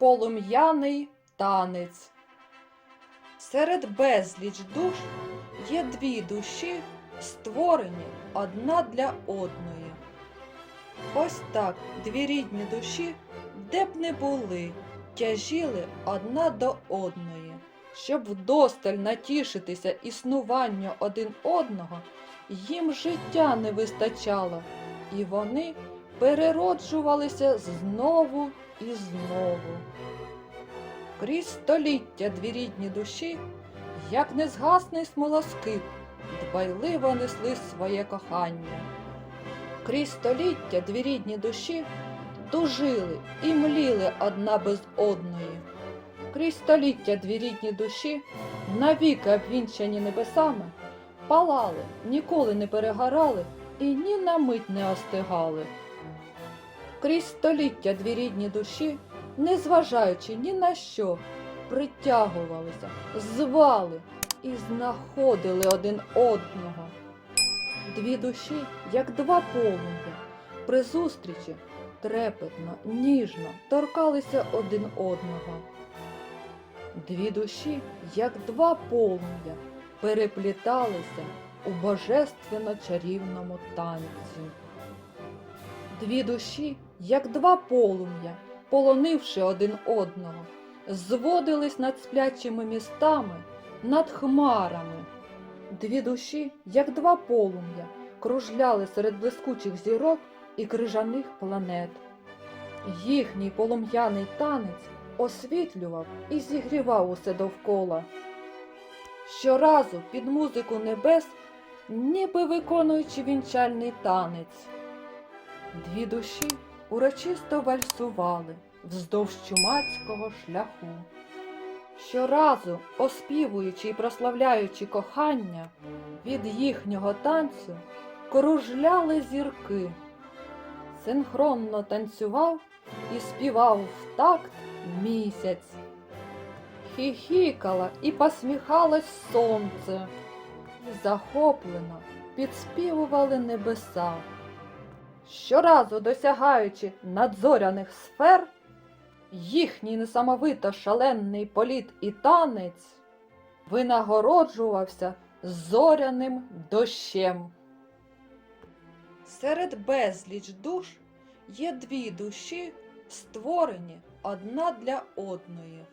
полум'яний танець. Серед безліч душ є дві душі, створені одна для одної. Ось так дві рідні душі, де б не були, тяжіли одна до одної. Щоб вдосталь натішитися існуванню один одного, їм життя не вистачало, і вони перероджувалися знову і знову. Крізь століття дві душі, як незгасний смолоскип, дбайливо несли своє кохання. Крізь століття дві душі тужили і мліли одна без одної. Крізь століття дві рідні душі, навіки обвінчані небесами, палали, ніколи не перегорали і ні на мить не остигали. Крізь століття дві рідні душі, незважаючи ні на що, притягувалися, звали і знаходили один одного. Дві душі, як два полум'я, при зустрічі трепетно, ніжно торкалися один одного. Дві душі, як два полум'я, перепліталися у божественно чарівному танці. Дві душі, як два полум'я, полонивши один одного, зводились над сплячими містами, над хмарами. Дві душі, як два полум'я, кружляли серед блискучих зірок і крижаних планет. Їхній полум'яний танець освітлював і зігрівав усе довкола. Щоразу під музику небес, ніби виконуючи вінчальний танець. Дві душі урочисто вальсували вздовж чумацького шляху. Щоразу, оспівуючи і прославляючи кохання, від їхнього танцю кружляли зірки. Синхронно танцював і співав в такт місяць. Хіхікала і посміхалось сонце, і захоплено підспівували небеса. Щоразу досягаючи надзоряних сфер, їхній несамовито шалений політ і танець винагороджувався зоряним дощем. Серед безліч душ є дві душі, створені одна для одної.